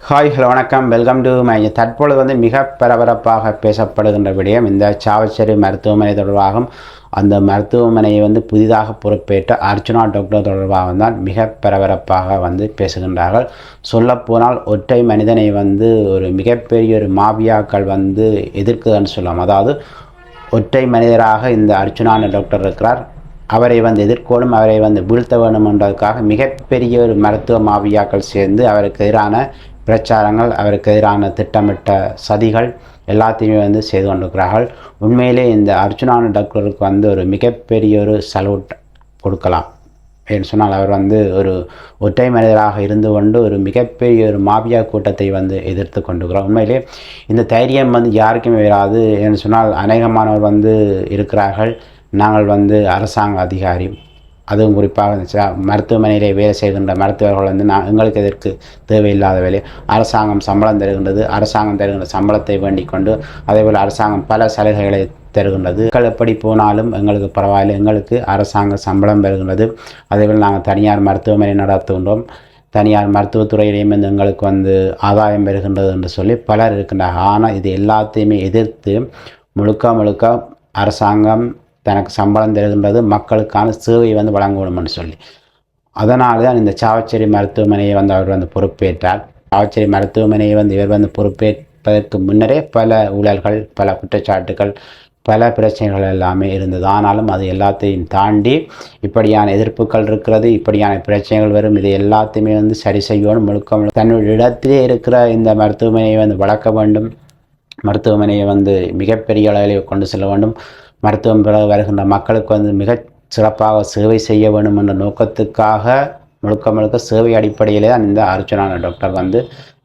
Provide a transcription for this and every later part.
Hi hello வணக்கம். Welcome to my தற்பொழுது வந்து மிக பரபரப்பாக பேசப்படுகின்ற விடயம் இந்த சாவச்சேரி மருத்துவமனை தொடர்பாகவும் அந்த மருத்துவமனையை வந்து புதிதாக பொறுப்பேற்ற அர்ச்சனா டாக்டர் தொடர்பாக தான் மிக பரபரப்பாக வந்து பேசுகின்றார்கள். சொல்லப்போனால் ஒற்றை மனிதனை வந்து ஒரு மிகப்பெரிய ஒரு மாபியாக்கள் வந்து எதிர்க்குதுன்னு சொல்லலாம். அதாவது ஒற்றை மனிதராக இந்த அர்ச்சனான டாக்டர் இருக்கிறார். அவரை வந்து எதிர்கொள்ளும் அவரை வந்து வீழ்த்த வேண்டும் என்றதுக்காக மிகப்பெரிய ஒரு மருத்துவ மாவியாக்கள் சேர்ந்து அவருக்கு எதிரான பிரச்சாரங்கள் அவருக்கு எதிரான திட்டமிட்ட சதிகள் எல்லாத்தையுமே வந்து செய்து கொண்டிருக்கிறார்கள். உண்மையிலே இந்த அர்ஜுனான டாக்டருக்கு வந்து ஒரு மிகப்பெரிய ஒரு சல்யூட் கொடுக்கலாம் என்று சொன்னால் அவர் வந்து ஒரு ஒற்றை மனிதராக இருந்து கொண்டு ஒரு மிகப்பெரிய ஒரு மாபியா கூட்டத்தை வந்து எதிர்த்து கொண்டுகிறார் உண்மையிலே இந்த தைரியம் வந்து யாருக்குமே வராது என்று சொன்னால் அநேகமானவர் வந்து இருக்கிறார்கள். நாங்கள் வந்து அரசாங்க அதிகாரி. அதுவும் குறிப்பாக இருந்துச்சுன்னா மருத்துவமனையிலே வேலை செய்கின்ற மருத்துவர்கள் வந்து நான் எங்களுக்கு எதற்கு தேவையில்லாத வேலை? அரசாங்கம் சம்பளம் தருகின்றது. அரசாங்கம் தருகின்ற சம்பளத்தை வேண்டிக் கொண்டு அதேபோல் அரசாங்கம் பல சலுகைகளை தருகின்றது. மக்கள் எப்படி போனாலும் எங்களுக்கு பரவாயில்லை. எங்களுக்கு அரசாங்க சம்பளம் பெறுகின்றது அதேபோல் நாங்கள் தனியார் மருத்துவமனை நடத்துகின்றோம். தனியார் மருத்துவத்துறையிலையும் வந்து எங்களுக்கு வந்து ஆதாயம் பெறுகின்றது என்று சொல்லி பலர் இருக்கின்றார்கள். ஆனால் இது எல்லாத்தையுமே எதிர்த்து முழுக்க முழுக்க அரசாங்கம் தனக்கு சம்பளம் தருகின்றது மக்களுக்கான சேவை வந்து வழங்கணும்னு சொல்லி. அதனால தான் இந்த சாவச்சேரி மருத்துவமனையை வந்து அவர் வந்து பொறுப்பேற்றார். சாவச்சேரி மருத்துவமனையை வந்து இவர் வந்து பொறுப்பேற்பதற்கு முன்னரே பல ஊழல்கள் பல குற்றச்சாட்டுகள் பல பிரச்சனைகள் எல்லாமே இருந்தது. ஆனாலும் அது எல்லாத்தையும் தாண்டி இப்படியான எதிர்ப்புகள் இருக்கிறது இப்படியான பிரச்சனைகள் வரும். இது எல்லாத்தையுமே வந்து சரி செய்யணும் முழுக்க தன்னுடைய இடத்திலே இருக்கிற இந்த மருத்துவமனையை வந்து வளர்க்க வேண்டும். மருத்துவமனையை வந்து மிகப்பெரிய அளவில் கொண்டு செல்ல வேண்டும். மருத்துவம் பெற வருகின்ற மக்களுக்கு வந்து மிகச் சிறப்பாக சேவை செய்ய வேண்டும் என்ற நோக்கத்துக்காக முழுக்க முழுக்க சேவை அடிப்படையிலே தான் இந்த அர்ச்சனா டாக்டர் வந்து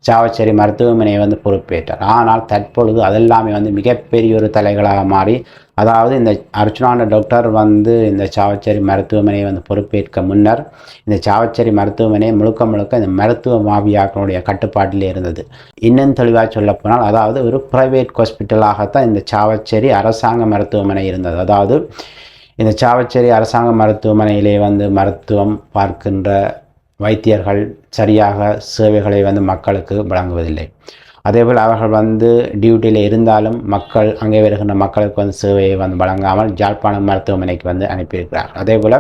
சாவச்சேரி மருத்துவமனையை வந்து பொறுப்பேற்றார். ஆனால் தற்பொழுது அதெல்லாமே வந்து மிகப்பெரிய ஒரு தலைகளாக மாறி அதாவது இந்த அர்ச்சுனான டாக்டர் வந்து இந்த சாவச்சேரி மருத்துவமனையை வந்து பொறுப்பேற்க முன்னர் இந்த சாவச்சேரி மருத்துவமனை முழுக்க முழுக்க இந்த மருத்துவ மாபியாக்களுடைய கட்டுப்பாட்டிலே இருந்தது. இன்னும் தெளிவாக சொல்லப்போனால் அதாவது ஒரு ப்ரைவேட் ஹாஸ்பிட்டலாகத்தான் இந்த சாவச்சேரி அரசாங்க மருத்துவமனை இருந்தது. அதாவது இந்த சாவச்சேரி அரசாங்க மருத்துவமனையிலே வந்து மருத்துவம் பார்க்கின்ற வைத்தியர்கள் சரியாக சேவைகளை வந்து மக்களுக்கு வழங்குவதில்லை. அதேபோல் அவர்கள் வந்து டியூட்டியில் இருந்தாலும் மக்கள் அங்கே வருகின்ற மக்களுக்கு வந்து சேவையை வந்து வழங்காமல் ஜாழ்ப்பாணம் மருத்துவமனைக்கு வந்து அனுப்பியிருக்கிறார் அதேபோல்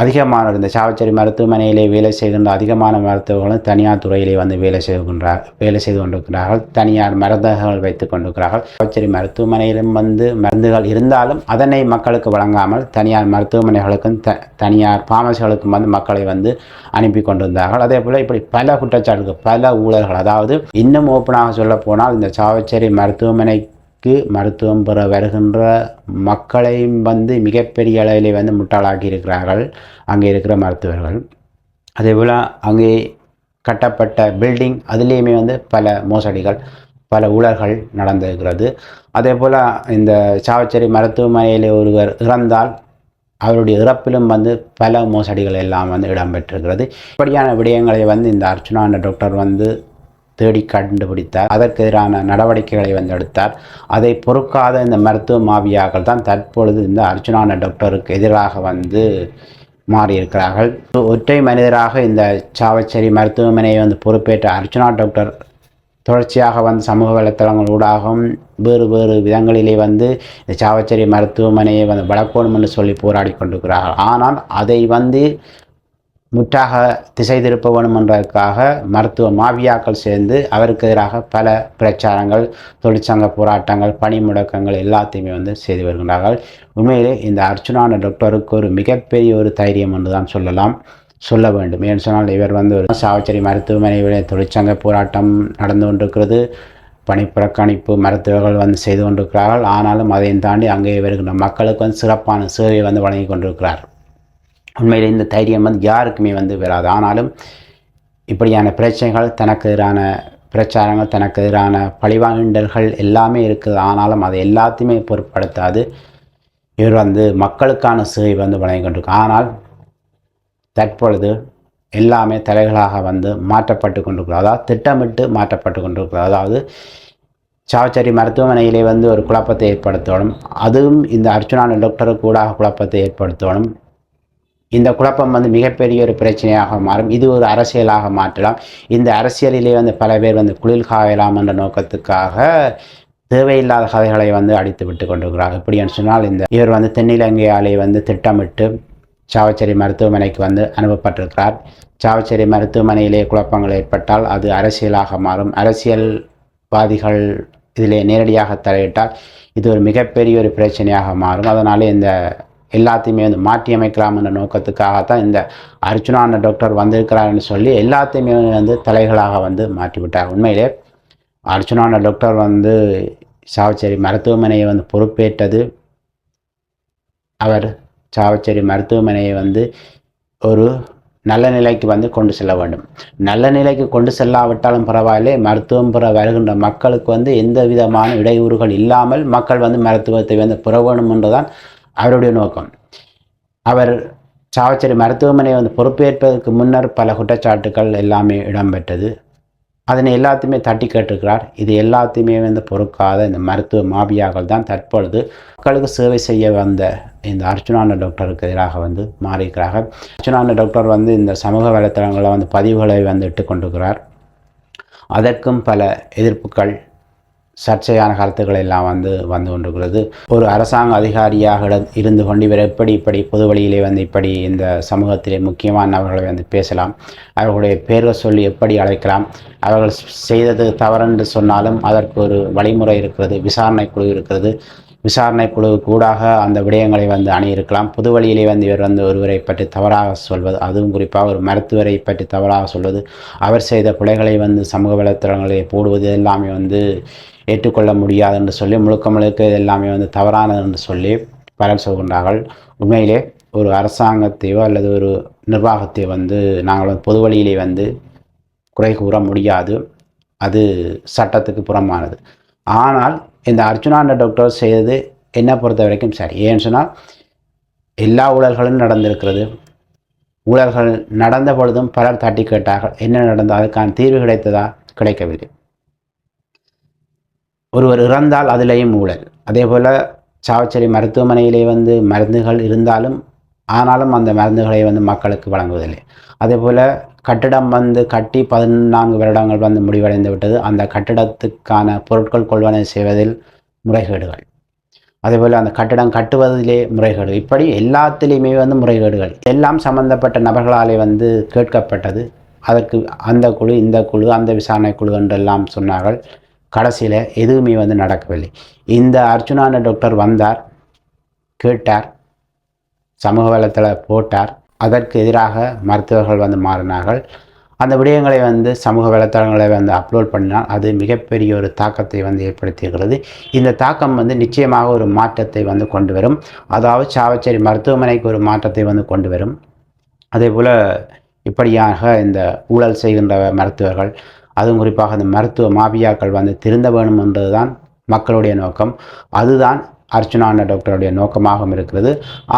அதிகமான இந்த சாவச்சேரி மருத்துவமனையிலே வேலை செய்கின்ற அதிகமான மருத்துவர்களும் தனியார் துறையிலே வந்து வேலை செய்கின்றார் வேலை செய்து கொண்டிருக்கிறார்கள். தனியார் மருந்தகங்கள் வைத்துக் கொண்டிருக்கிறார்கள். சாவச்சேரி மருத்துவமனையிலும் வந்து மருந்துகள் இருந்தாலும் அதனை மக்களுக்கு வழங்காமல் தனியார் மருத்துவமனைகளுக்கும் த தனியார் பாமசிகளுக்கும் வந்து மக்களை வந்து அனுப்பி கொண்டிருந்தார்கள். அதே போல் இப்படி பல குற்றச்சாட்டுகள் பல ஊழல்கள் அதாவது இன்னும் ஓப்பனாக சொல்ல போனால் இந்த சாவச்சேரி மருத்துவமனை க்கு மருத்துவம் பெற வருகின்ற மக்களையும் வந்து மிகப்பெரிய அளவிலே வந்து முட்டாளாக்கி இருக்கிறார்கள். அங்கே இருக்கிற மருத்துவர்கள். அதே போல் அங்கே கட்டப்பட்ட பில்டிங் அதுலேயுமே வந்து பல மோசடிகள் பல ஊழல்கள் நடந்திருக்கிறது. அதே போல் இந்த சாவச்சேரி மருத்துவமனையில் ஒருவர் இறந்தால் அவருடைய இறப்பிலும் வந்து பல மோசடிகள் எல்லாம் வந்து இடம்பெற்றிருக்கிறது. இப்படியான விடயங்களை வந்து இந்த அர்ச்சனா என்ற டாக்டர் வந்து தேடி கண்டுபிடித்தார். அதற்கு எதிரான நடவடிக்கைகளை வந்து எடுத்தார் அதை பொறுக்காத இந்த மருத்துவ மாவியாக்கள் தான் தற்பொழுது இந்த அர்ஜுனான டாக்டருக்கு எதிராக வந்து மாறியிருக்கிறார்கள். ஒற்றை மனிதராக இந்த சாவச்சேரி மருத்துவமனையை வந்து பொறுப்பேற்ற அர்ச்சனா டாக்டர் தொடர்ச்சியாக வந்து சமூக வலைத்தளங்கள் ஊடாகவும் வேறு வேறு விதங்களிலே வந்து இந்த சாவச்சேரி மருத்துவமனையை வந்து வளர்க்கணும் என்று சொல்லி போராடி கொண்டிருக்கிறார்கள். ஆனால் அதை வந்து முற்றாக திசை திருப்ப வேணும் என்பதற்காக மருத்துவ மாவியாக்கள் சேர்ந்து அவருக்கு எதிராக பல பிரச்சாரங்கள் தொழிற்சங்க போராட்டங்கள் பணி முடக்கங்கள் எல்லாத்தையுமே வந்து செய்து வருகின்றார்கள். உண்மையிலே இந்த அர்ச்சுனான டாக்டருக்கு ஒரு மிகப்பெரிய ஒரு தைரியம் என்று தான் சொல்லலாம். சொல்ல வேண்டும். ஏன்னு சொன்னால் இவர் வந்து ஒரு சாவச்சேரி மருத்துவமனையில் தொழிற்சங்க போராட்டம் நடந்து கொண்டிருக்கிறது. பணி புறக்கணிப்பு மருத்துவர்கள் வந்து செய்து கொண்டிருக்கிறார்கள். ஆனாலும் அதையும் தாண்டி அங்கே வருகின்ற மக்களுக்கு வந்து சிறப்பான சேவையை வந்து வழங்கி கொண்டிருக்கிறார். உண்மையில் இந்த தைரியம் வந்து யாருக்குமே வந்து வராது. ஆனாலும் இப்படியான பிரச்சனைகள் தனக்கு எதிரான பிரச்சாரங்கள் தனக்கு எதிரான பழிவாங்கல்கள் எல்லாமே இருக்குது. ஆனாலும் அதை எல்லாத்தையுமே பொருட்படுத்தாது. இவர் வந்து மக்களுக்கான சேவை வந்து வழங்கி கொண்டிருக்கு ஆனால் தற்பொழுது எல்லாமே தலைகளாக வந்து மாற்றப்பட்டு கொண்டிருக்கிறது. அதாவது திட்டமிட்டு மாற்றப்பட்டு கொண்டிருக்கிறது. அதாவது சாவச்சேரி மருத்துவமனையிலே வந்து ஒரு குழப்பத்தை ஏற்படுத்தணும் அதுவும் இந்த அர்ச்சுனா டாக்டருக்கு கூட குழப்பத்தை ஏற்படுத்தணும் இந்த குழப்பம் வந்து மிகப்பெரிய ஒரு பிரச்சனையாக மாறும். இது ஒரு அரசியலாக மாற்றலாம். இந்த அரசியலிலே வந்து பல பேர் வந்து குளிர் காயலாம் என்ற நோக்கத்துக்காக தேவையில்லாத கதைகளை வந்து அடித்து விட்டு கொண்டிருக்கிறார் எப்படின்னு சொன்னால் இந்த இவர் வந்து தென்னிலங்கையாலே வந்து திட்டமிட்டு சாவச்சேரி மருத்துவமனைக்கு வந்து அனுப்பப்பட்டிருக்கிறார். சாவச்சேரி மருத்துவமனையிலே குழப்பங்கள் ஏற்பட்டால் அது அரசியலாக மாறும். அரசியல்வாதிகள் இதிலே நேரடியாக தலையிட்டால் இது ஒரு மிகப்பெரிய ஒரு பிரச்சனையாக மாறும். அதனாலே இந்த எல்லாத்தையுமே வந்து மாற்றி அமைக்கலாம்ன்ற நோக்கத்துக்காக நோக்கத்துக்காகத்தான் இந்த அர்ச்சுனா டாக்டர் வந்திருக்கிறாருன்னு சொல்லி எல்லாத்தையுமே வந்து தலைகளாக வந்து மாற்றிவிட்டார். உண்மையிலே அர்ச்சுனா டாக்டர் வந்து சாவச்சேரி மருத்துவமனையை வந்து பொறுப்பேற்றது. அவர் சாவச்சேரி மருத்துவமனையை வந்து ஒரு நல்ல நிலைக்கு வந்து கொண்டு செல்ல வேண்டும். நல்ல நிலைக்கு கொண்டு செல்லாவிட்டாலும் பரவாயில்லை. மருத்துவம் பெற வருகின்ற மக்களுக்கு வந்து எந்த விதமான இடையூறுகள் இல்லாமல் மக்கள் வந்து மருத்துவத்தை வந்து பெற வேண்டும் என்றுதான் அவருடைய நோக்கம். அவர் சாவச்சேரி மருத்துவமனை வந்து பொறுப்பேற்பதற்கு முன்னர் பல குற்றச்சாட்டுகள் எல்லாமே இடம்பெற்றது. அதனை எல்லாத்தையுமே தட்டி கேட்டிருக்கிறார். இது எல்லாத்தையுமே வந்து பொறுக்காத இந்த மருத்துவ மாபியாக்கள் தான் தற்பொழுது மக்களுக்கு சேவை செய்ய வந்த இந்த அர்ச்சுனான டாக்டருக்கு எதிராக வந்து மாறியிருக்கிறார்கள் அர்ச்சுனான டாக்டர் வந்து இந்த சமூக வலைத்தளங்களில் வந்து பதிவுகளை வந்து இட்டு கொண்டிருக்கிறார். அதற்கும் பல எதிர்ப்புகள் சர்ச்சையான கருத்துக்கள் எல்லாம் வந்து வந்து கொண்டிருக்கிறது. ஒரு அரசாங்க அதிகாரியாக இருந்து கொண்டு இவர் எப்படி இப்படி பொது வழியிலே வந்து இப்படி இந்த சமூகத்திலே முக்கியமான அவர்களை வந்து பேசலாம். அவர்களுடைய பேரை சொல்லி எப்படி அழைக்கலாம். அவர்கள் செய்தது தவறென்று சொன்னாலும் அதற்கு ஒரு வழிமுறை இருக்கிறது விசாரணை குழு இருக்கிறது. விசாரணை குழு கூடாக அந்த விடயங்களை வந்து அணியிருக்கலாம். பொது வழியிலே வந்து இவர் வந்து ஒருவரை பற்றி தவறாக சொல்வது அதுவும் குறிப்பாக ஒரு மருத்துவரை பற்றி தவறாக சொல்வது. அவர் செய்த பிழைகளை வந்து சமூக வலைத்தளங்களில் போடுவது எல்லாமே வந்து ஏற்றுக்கொள்ள முடியாது என்று சொல்லி முழுக்க முழுக்க இது எல்லாமே வந்து தவறானது என்று சொல்லி பலர் சொல்கின்றார்கள். உண்மையிலே ஒரு அரசாங்கத்தையோ அல்லது ஒரு நிர்வாகத்தையோ வந்து நாங்கள் வந்து பொது வழியிலே வந்து குறை கூற முடியாது. அது சட்டத்துக்கு புறமானது. ஆனால் இந்த அர்ஜுனாண்ட டாக்டர் செய்தது என்னை பொறுத்த வரைக்கும் சரி. ஏன்னு சொன்னால் எல்லா ஊழல்களும் நடந்திருக்கிறது. ஊழல்கள் நடந்த பொழுதும் பலர் தட்டி கேட்டார்கள். என்ன நடந்தது? அதுக்கான தீர்வு கிடைத்ததா? கிடைக்கவில்லை. ஒருவர் இறந்தால் அதிலேயும் ஊழல் அதே போல் சாவச்சேரி மருத்துவமனையிலே வந்து மருந்துகள் இருந்தாலும் ஆனாலும் அந்த மருந்துகளை வந்து மக்களுக்கு வழங்குவதில்லை. அதே போல் கட்டிடம் வந்து கட்டி பதினான்கு வருடங்கள் வந்து முடிவடைந்து விட்டது. அந்த கட்டிடத்துக்கான பொருட்கள் கொள்வனை செய்வதில் முறைகேடுகள். அதேபோல் அந்த கட்டிடம் கட்டுவதிலே முறைகேடு. இப்படி எல்லாத்திலையுமே வந்து முறைகேடுகள். எல்லாம் சம்பந்தப்பட்ட நபர்களாலே வந்து கேட்கப்பட்டது. அதற்கு அந்த குழு இந்த குழு அந்த விசாரணை குழு என்றெல்லாம் சொன்னார்கள். கடைசியில் எதுவுமே வந்து நடக்கவில்லை. இந்த அர்ஜுனான டாக்டர் வந்தார் கேட்டார் சமூக வலைத்தள போட்டார். அதற்கு எதிராக மருத்துவர்கள் வந்து மாறினார்கள். அந்த விடயங்களை வந்து சமூக வலைத்தளங்களை வந்து அப்லோட் பண்ணினால் அது மிகப்பெரிய ஒரு தாக்கத்தை வந்து ஏற்படுத்தியிருக்கிறது. இந்த தாக்கம் வந்து நிச்சயமாக ஒரு மாற்றத்தை வந்து கொண்டு வரும். அதாவது சாவச்சேரி மருத்துவமனைக்கு ஒரு மாற்றத்தை வந்து கொண்டு வரும். அதே போல் இப்படியாக இந்த ஊழல் செய்கின்ற மருத்துவர்கள் அதுவும் குறிப்பாக அந்த மருத்துவ மாபியாக்கள் வந்து திருந்த வேணும் என்பதுதான் மக்களுடைய நோக்கம். அதுதான் அர்ச்சுனா டாக்டருடைய நோக்கமாகவும் இருக்கிறது.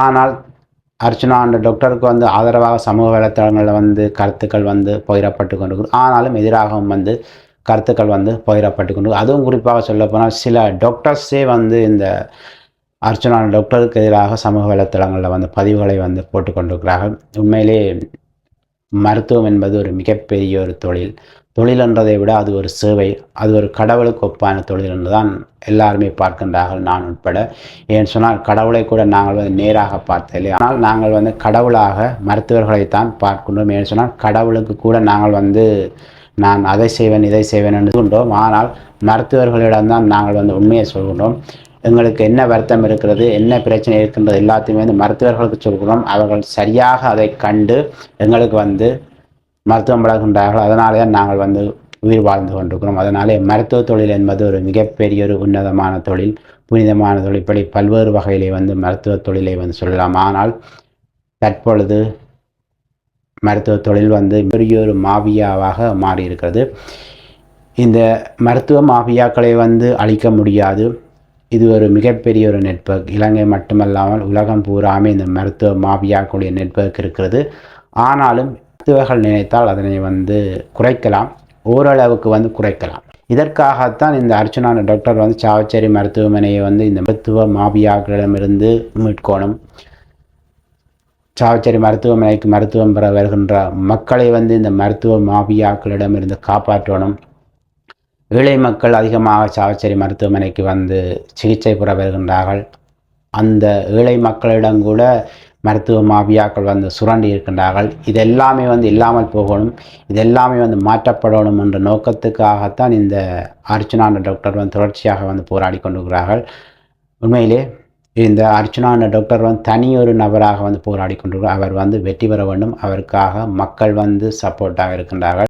ஆனால் அர்ச்சனா அந்த டாக்டருக்கு வந்து ஆதரவாக சமூக வலைத்தளங்களில் வந்து கருத்துக்கள் வந்து பகிரப்பட்டு கொண்டு ஆனாலும் எதிராகவும் வந்து கருத்துக்கள் வந்து பகிரப்பட்டு கொண்டு அதுவும் குறிப்பாக சொல்லப்போனால் சில டாக்டர்ஸே வந்து இந்த அர்ச்சனான டாக்டருக்கு எதிராக சமூக வலைத்தளங்களில் வந்து பதிவுகளை வந்து போட்டு கொண்டிருக்கிறார்கள். உண்மையிலே மருத்துவம் என்பது ஒரு மிகப்பெரிய ஒரு தொழில். தொழிலன்றதை விட அது ஒரு சேவை அது ஒரு கடவுளுக்கு ஒப்பான தொழில் என்று தான் எல்லாருமே பார்க்கின்றார்கள் நான் உட்பட. ஏன் சொன்னால் கடவுளை கூட நாங்கள் வந்து நேராக பார்த்ததில்லை. ஆனால் நாங்கள் வந்து கடவுளாக மருத்துவர்களைத்தான் பார்க்கின்றோம். ஏன் சொன்னால் கடவுளுக்கு கூட நாங்கள் வந்து நான் அதை செய்வேன் இதை செய்வேன் என்று கொண்டோம் ஆனால் மருத்துவர்களிடம்தான் நாங்கள் வந்து உண்மையை சொல்கின்றோம். எங்களுக்கு என்ன வருத்தம் இருக்கிறது என்ன பிரச்சனை இருக்கின்றது எல்லாத்தையுமே வந்து மருத்துவர்களுக்கு சொல்கிறோம் அவர்கள் சரியாக அதை கண்டு எங்களுக்கு வந்து மருத்துவம் வழங்குகின்றார்கள் அதனாலே தான் நாங்கள் வந்து உயிர் வாழ்ந்து கொண்டிருக்கிறோம். அதனாலே மருத்துவ தொழில் என்பது ஒரு மிகப்பெரிய ஒரு உன்னதமான தொழில் புனிதமான தொழில். இப்படி பல்வேறு வகையிலே வந்து மருத்துவ தொழிலை வந்து சொல்லலாம். ஆனால் தற்பொழுது மருத்துவ தொழில் வந்து பெரிய ஒரு மாவியாவாக மாறி இருக்கிறது இந்த மருத்துவ மாஃபியாக்களை வந்து அழிக்க முடியாது. இது ஒரு மிகப்பெரிய ஒரு நெட்ஒர்க் இலங்கை மட்டுமல்லாமல் உலகம் பூராமே இந்த மருத்துவ மாஃபியாக்களுடைய நெட்வொர்க் இருக்கிறது. ஆனாலும் மருத்துவர்கள் நினைத்தால் அதனை வந்து குறைக்கலாம். ஓரளவுக்கு வந்து குறைக்கலாம். இதற்காகத்தான் இந்த அர்ச்சனான டாக்டர் வந்து சாவச்சேரி மருத்துவமனையை வந்து இந்த மருத்துவ மாபியாக்களிடமிருந்து மீட்கணும். சாவச்சேரி மருத்துவமனைக்கு மருத்துவம் பெற வருகின்ற மக்களை வந்து இந்த மருத்துவ மாபியாக்களிடமிருந்து காப்பாற்றணும். ஏழை மக்கள் அதிகமாக சாவச்சேரி மருத்துவமனைக்கு வந்து சிகிச்சை பெற வருகின்றார்கள். அந்த ஏழை மக்களிடம் கூட மருத்துவ மாபியாக்கள் வந்து சுரண்டி இருக்கின்றார்கள். இதெல்லாமே வந்து இல்லாமல் போகணும். இதெல்லாமே வந்து மாற்றப்படணும் என்ற நோக்கத்துக்காகத்தான் இந்த அர்ச்சனா டாக்டர் வந்து தொடர்ச்சியாக வந்து போராடி கொண்டிருக்கிறார்கள். உண்மையிலே இந்த அர்ச்சனா டாக்டர் வந்து தனி ஒரு நபராக வந்து போராடி கொண்டிருக்கிறார். அவர் வந்து வெற்றி பெற வேண்டும். அவருக்காக மக்கள் வந்து சப்போர்ட்டாக இருக்கின்றார்கள்.